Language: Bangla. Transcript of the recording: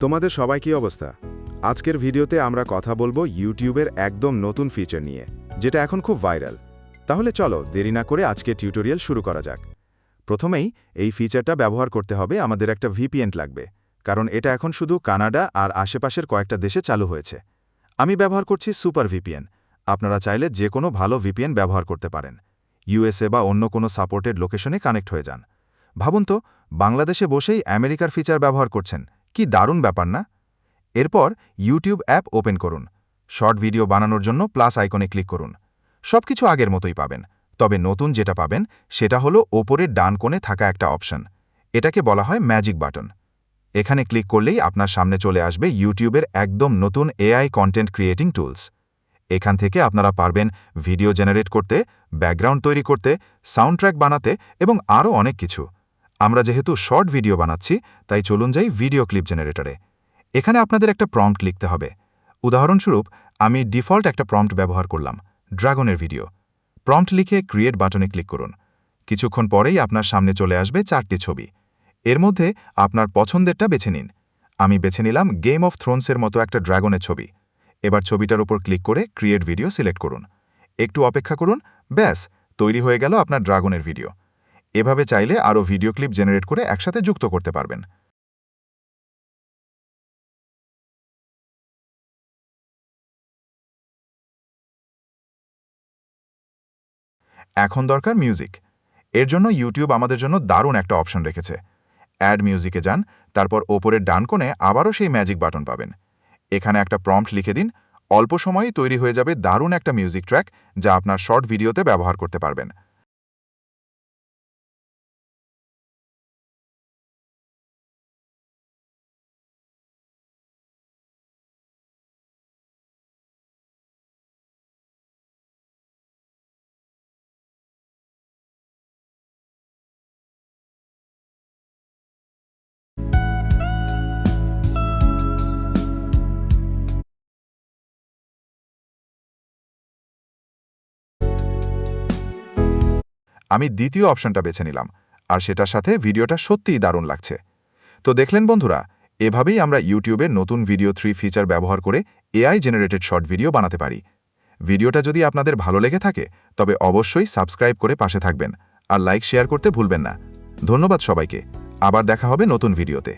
তোমাদের সবাই কি অবস্থা? আজকের ভিডিওতে আমরা কথা বলব ইউটিউবের একদম নতুন ফিচার নিয়ে, যেটা এখন খুব ভাইরাল তাহলে চলো দেরি না করে আজকে টিউটোরিয়াল শুরু করা যাক। প্রথমেই এই ফিচারটা ব্যবহার করতে হবে আমাদের একটা ভিপিএন লাগবে, কারণ এটা এখন শুধু কানাডা আর আশেপাশের কয়েকটা দেশে চালু হয়েছে। আমি ব্যবহার করছি সুপার ভিপিএন আপনারা চাইলে যে কোনো ভালো ভিপিএন ব্যবহার করতে পারেন। ইউএসএ বা অন্য কোনো সাপোর্টেড লোকেশনে কানেক্ট হয়ে যান। ভাবুন তো, বাংলাদেশে বসেই আমেরিকার ফিচার ব্যবহার করছেন কি দারুণ ব্যাপার না? এরপর ইউটিউব অ্যাপ ওপেন করুন। শর্ট ভিডিও বানানোর জন্য প্লাস আইকনে ক্লিক করুন। সবকিছু আগের মতোই পাবেন। তবে নতুন যেটা পাবেন, সেটা হলো ওপরের ডান কোণে থাকা একটা অপশন। এটাকে বলা হয় ম্যাজিক বাটন। এখানে ক্লিক করলেই আপনার সামনে চলে আসবে ইউটিউবের একদম নতুন এআই কন্টেন্ট ক্রিয়েটিং টুলস এখান থেকে আপনারা পারবেন ভিডিও জেনারেট করতে ব্যাকগ্রাউন্ড তৈরি করতে সাউন্ড ট্র্যাক বানাতে এবং আরও অনেক কিছু। আমরা যেহেতু শর্ট ভিডিও বানাচ্ছি, তাই চলুন যাই ভিডিও ক্লিপ জেনারেটরে। এখানে আপনাদের একটা প্রম্পট লিখতে হবে। উদাহরণস্বরূপ, আমি ডিফল্ট একটা প্রম্পট ব্যবহার করলাম, ড্রাগনের ভিডিও। প্রম্পট লিখে ক্রিয়েট বাটনে ক্লিক করুন। কিছুক্ষণ পরেই আপনার সামনে চলে আসবে চারটি ছবি। এর মধ্যে আপনার পছন্দেরটা বেছে নিন। আমি বেছে নিলাম গেম অফ থ্রোনসের মতো একটা ড্রাগনের ছবি। এবার ছবিটার উপর ক্লিক করে ক্রিয়েট ভিডিও সিলেক্ট করুন। একটু অপেক্ষা করুন, ব্যাস, তৈরি হয়ে গেল আপনার ড্রাগনের ভিডিও। এভাবে চাইলে আরও ভিডিও ক্লিপ জেনারেট করে একসাথে যুক্ত করতে পারবেন। এখন দরকার মিউজিক। এর জন্য ইউটিউব আমাদের জন্য দারুণ একটা অপশন রেখেছে। অ্যাড মিউজিকে যান, তারপর ওপরের ডান কোণে আবারও সেই ম্যাজিক বাটন পাবেন। এখানে একটা প্রম্পট লিখে দিন, অল্প সময়েই তৈরি হয়ে যাবে দারুণ একটা মিউজিক ট্র্যাক যা আপনার শর্ট ভিডিওতে ব্যবহার করতে পারবেন। আমি দ্বিতীয় অপশনটা বেছে নিলাম, আর সেটার সাথে ভিডিওটা সত্যিই দারুণ লাগছে। তো দেখলেন বন্ধুরা, এভাবেই আমরা ইউটিউবে নতুন ভিডিও থ্রি ফিচার ব্যবহার করে এআই জেনারেটেড শর্ট ভিডিও বানাতে পারি। ভিডিওটা যদি আপনাদের ভালো লেগে থাকে, তবে অবশ্যই সাবস্ক্রাইব করে পাশে থাকবেন, আর লাইক শেয়ার করতে ভুলবেন না। ধন্যবাদ সবাইকে, আবার দেখা হবে নতুন ভিডিওতে।